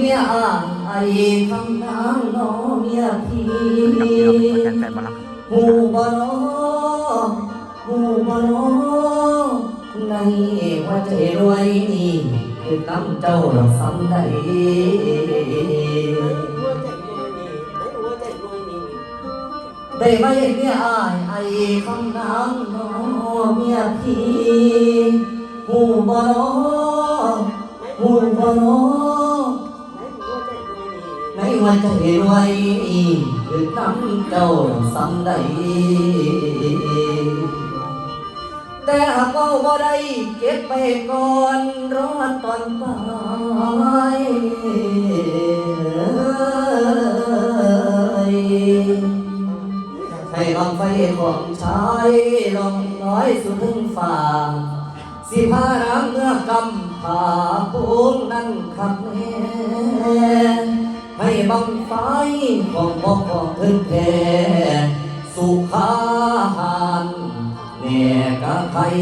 เมียอ้ายไอ้คำนางน้อเมียพี่กับพี่น้องเป็นคนแทนแฟนบอลลังหูบ่น้อหูบ่น้อในหัวใจรวยนี่คือน้ำเจ้าดอกสำใดได้มาเห็นเมียอายไอ้คำนางน้อเมียพี่หูบ่น้อหูบ่น้อ ในวันจะเห็นไว้คือน้ำเจ้าซ้ำใดแต่หากเอาบ่ได้เก็บไปก่อนรอตอนไปให้ลองไฟของชายลองน้อยสุดถึงฝ่าสิพาน้ำเมื่อกำผ่าปูงนั่นขับแม่ ให้บังไฟของพ่อของเพิ่นแพ่สุขาหันแน่กะไทย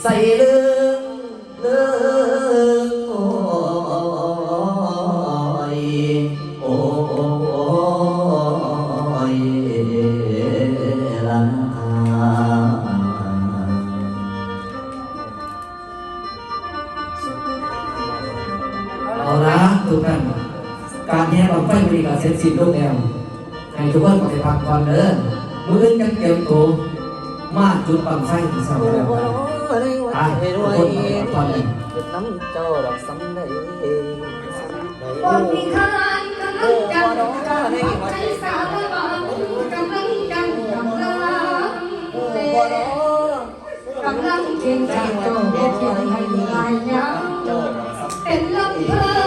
ใส่เลือเลือ สร็จสิ้นลงแล้ว ให้ทุกคนไปพักผ่อนเด้อมื้ออื่นกันเตรียมตัวมาจุดบังไฟที่เสาแล้วกันอะทุกคนตอนนี้น้ำเจ้าดอกสำได้บนพิคานกำลังจังใจสาวบางกำลังจังกำลังเลกำลังเก่งจากโจเด็ดที่ให้ลายยังเป็นลำเพลิน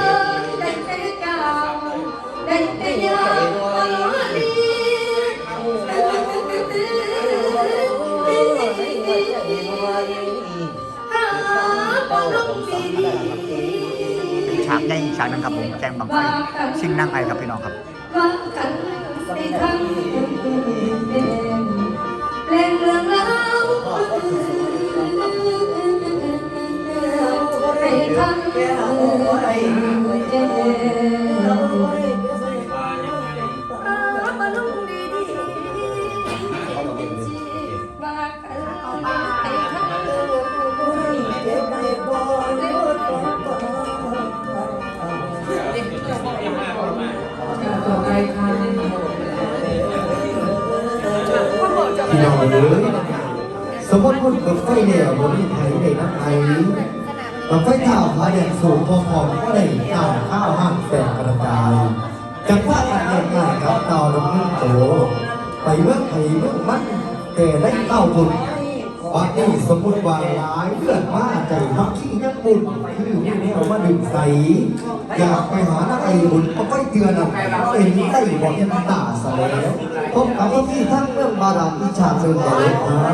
ฉากใหญ่ฉากหนึงครับผมแจ้งบังไฟชิงนั่งไอครับพี่น้องครับ พี่น้องเอ้ยสมมติคนกับไฟเนี่ยบนนี้ไทยในน้ำไอกับไฟเท้าพาแดงสูงพอๆก็ได้ข้าวข้าวห้างแตกกระจายจังว่าการเงินงายครับเตาลงนึ่งโตไปเมื่อไผ่เมื่อมันแต่ได้เข้าบุญ ว่านี่สมมติว่าหลายเลือดมาใจพักขี้ยักบุญคือนี่แนวมาดึงใส อยากไปหานักไอ้บุญก็ไปเตือนอะเอ็นได้บอกยันตาสแล้วพบกับพี่ทั้งเรื่องบาดาลอิจฉาเชิญเลยนะ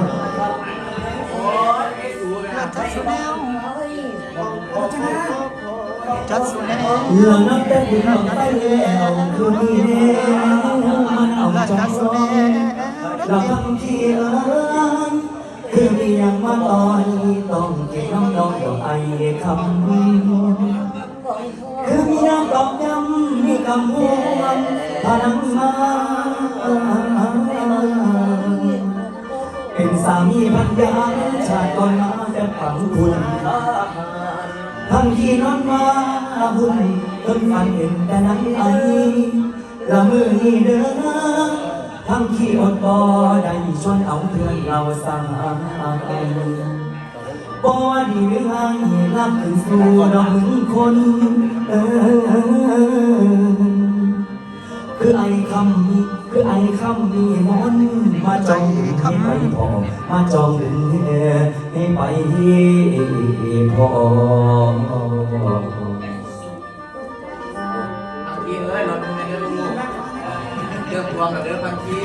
จัดสุดแน่เรื่อนับแต่บุญน้องไปแล้วคือมีแนวมันเอาจัดสุดแน่เราทำที่เอิญ คือมียงมาตอนนี้ต้องเก็บน้ำนองดอกไอคำคือมีน้ำดอกย้ำมีคำห่วงพานังมาเป็นสามีพันยาชาติก่อนมาแต่ฝังคุณทั้งที่นอนมาบุญเพิ่งฝันเห็นแต่นั้นไอละมือนี่เด้อ ทั้งที่อดบ่ได้ชวนเอาเพื่อนเราสร้างบ่ดีหรือไงรับขึ้นสู่ดอกมึงคนเออคือไอ้คำนี้คือไอ้คำนี้มนมาจองดึงให้ไปพอมาจองดึงให้ไปพอ วงเรื่อบางที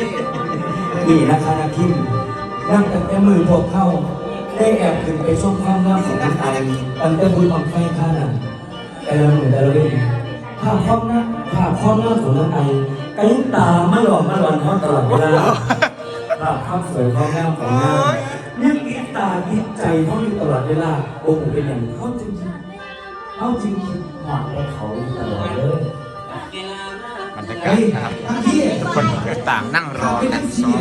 นี่นะคะนักทิมนั่งตั้งแต่มือพวกเข้า ได้แอบขึ้นไปชมความงามของคุณไอตั้งแต่บุญบังไฟข้าน่ะแต่ละมือแต่ละเว้นภาพความงาภาพความงามของน้องไอกันตาไมาหลอกมาหลอนเขาตลอดเวลาภาพความสวยความงามของงามยังอิตาอิจใจเขาอยู่ตลอดเวลาโอ้โหเป็นอย่างเขาจริงๆเขาจริงๆหอดให้เขาตลอดเลย รรยากาศนะครับทุกคนต่างนั่งรอกัทั้นงซ้อม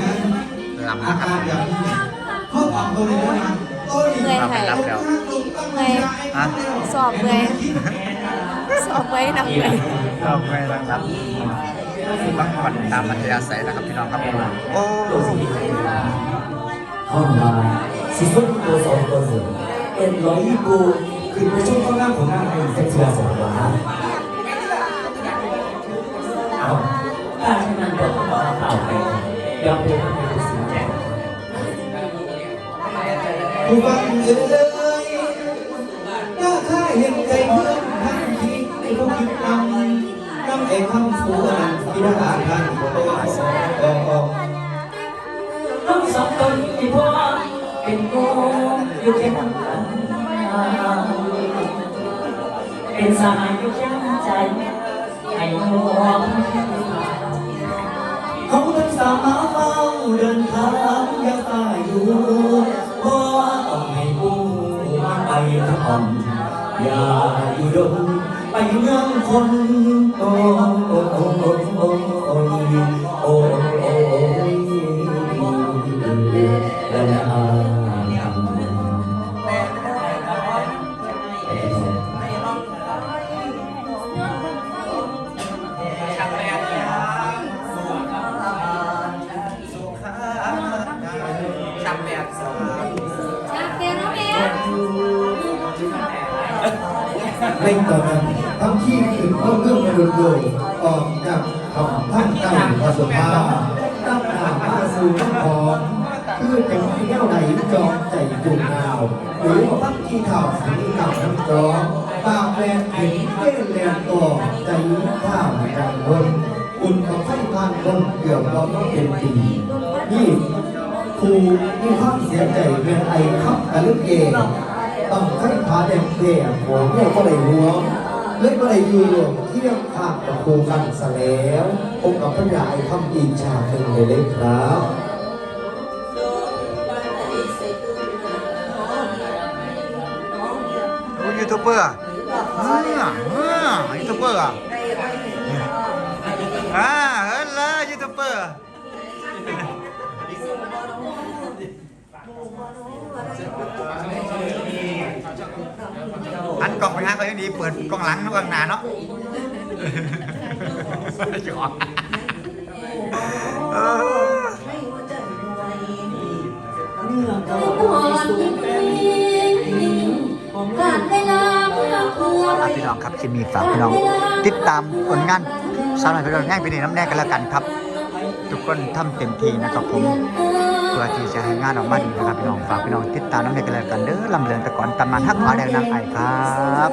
ลำอานะครับการแบบนี้เข้าปากตัวนะโอ้ยเมื่อยเราไปไห้รับแล้วเมื่อยสอบเมื่อยสอบเมื่อยหนักเมื่อยเราไม่นะครับพักผ่อนตามอัธยาศัยนะครับพี่น้องครับผมโอ้ห้องมาสิสุดตัวสองตัวเสือเป็นร้อยยี่กูคือไปช่วงข้างหน้าของงานให้เซ็กซ์ลาสองวาเอา ยอมเป็นผู้สินแจผู้ฟังเอ้ยถ้าข้าเห็นใจเพื่อนทั้งที่ไม่รู้คิดนำนำเอกคำฟูนันพิธารท่านโอ้โอ้ทั้งสองคนที่พ่อเป็นโกอยู่แค่นั้นเป็นสายอยู่แค่ใจให้ห่วงาทั้งสามาเฝ้าเดินทางยังตายอยู่เพราะว่ต้องให้ผู้มาไปทุกคนอย่าอยู่ดงไปเมืองคนโอ้โอ้โอ้โอ้โอ้โอ้ ในตอนนั้นทั้งที่ถึงเข้าเรื่องมาโดยออกจากคำท่านเจ้าพระสุภาตั้งหน้ามาสู่น้อมคือจะมีแนวไหนจองใจจุ่มนาวหรือว่าพักที่ข่าวสันนิกรรมน้ำจองปากแรงเห็นเล่นแรงต่อใจข้าวจังคนอุ่นของไฟทานคนเกี่ยวกับต้องเป็นปีนี่ครูมีความเสียใจเป็นไอครับกันลึกเอง ต้องใช้ผาแดงเดียหัวเนี่ยก็เลยหัวเลยก็เลยยืนรวมเที่ยงข้างกับครูกันซะแล้วผมกับพระยาไอ้คำอีกฉากหนึ่งเลยเลยครับโอ้ยูทูบเบอร์อะอ่าอ่ายูทูบเบอร์อะอ่าเฮ้ยละยูทูบเบอร์ อันกล่องไปฮะเขายังดีเปิดกล่องหลังนะกล่องหน้าเนาะหยอกเออก่อนการเวลาเมื่อควรครับพี่น้องครับคลิปนี้ฝากพี่น้อง ติดตามผลงานสาวน้อยพี่น้องแง่งปีนี้น้ำแน่กันแล้วกันครับ ทุกคนทำเต็มที่นะครับผม ว่าที่จะให้งานออกมาดีนะครับพี่น้องฝากพี่น้องติดตามน้ำแน่กันแล้วกันเด้อลำเลืองตะกอนตำนานฮักหมาแดงนางไอครับ